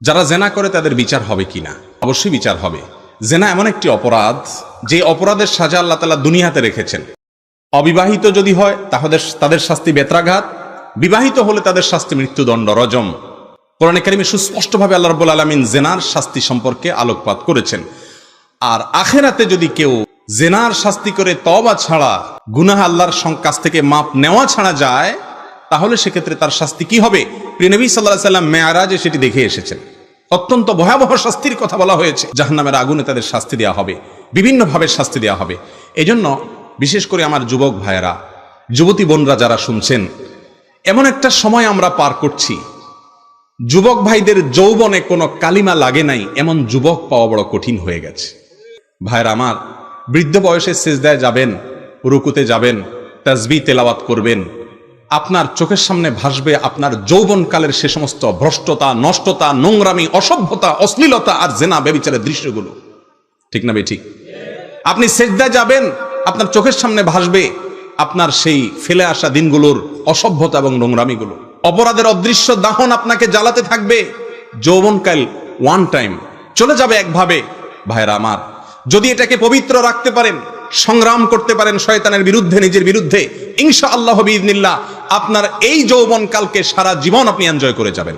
যারা জেনা করে তাদের বিচার হবে কিনা অবশ্যই বিচার হবে। জেনা এমন একটি অপরাধ, যে অপরাধের সাজা আল্লাহ তালা দুনিয়াতে রেখেছেন। অবিবাহিত যদি হয়, তাহলে তাদের শাস্তি বেত্রাঘাত। বিবাহিত হলে তাদের শাস্তি মৃত্যুদণ্ড রজম। কোরআনে কারিমে সুস্পষ্টভাবে আল্লাহ রব্বুল আলমিন জেনার শাস্তি সম্পর্কে আলোকপাত করেছেন। আর আখেরাতে যদি কেউ জেনার শাস্তি করে তবা ছাড়া, গুনাহ আল্লাহর কাছ থেকে মাপ নেওয়া ছাড়া যায়, তাহলে সেক্ষেত্রে তার শাস্তি কি হবে? প্রিয়নবী সাল্লাহ সাল্লাম মেয়ারাজে সেটি দেখে এসেছেন। অত্যন্ত ভয়াবহ শাস্তির কথা বলা হয়েছে। জাহান্নামের আগুনে তাদের শাস্তি দেওয়া হবে। বিভিন্নভাবে শাস্তি দেওয়া হবে। এজন্য বিশেষ করে আমার যুবক ভাইয়েরা, যুবতী বোনরা যারা শুনছেন, এমন একটা সময় আমরা পার করছি। যুবক ভাইদের যৌবনে কোনো কালিমা লাগে নাই, এমন যুবক পাওয়া বড় কঠিন হয়ে গেছে। ভাইরা আমার, বৃদ্ধ বয়সে সেজদায় যাবেন, রুকুতে যাবেন, তাজবি তেলাওয়াত করবেন আপনার চোখের সামনে ভাসবে আপনার যৌবনকালের সে সমস্ত ভ্রষ্টতা, নষ্টতা, নোংরামি, অসভ্যতা, অশ্লীলতা আর জেনা বেবিচারের দৃশ্যগুলো। ঠিক না ঠিক? আপনি সেজদায় যাবেন, আপনার চোখের সামনে ভাসবে আপনার সেই ফেলে আসা দিনগুলোর অসভ্যতা এবং নোংরামিগুলো। অপরাধের অদৃশ্য দাহন আপনাকে জ্বালাতে থাকবে। যৌবনকাল ওয়ান টাইম চলে যাবে একভাবে ভাইরা আমার। যদি এটাকে পবিত্র রাখতে পারেন, সংগ্রাম করতে পারেন শয়তানের বিরুদ্ধে, নিজের বিরুদ্ধে ইনশা আল্লাহ আপনার এই যৌবনকালকে সারা জীবন আপনি এনজয় করে যাবেন।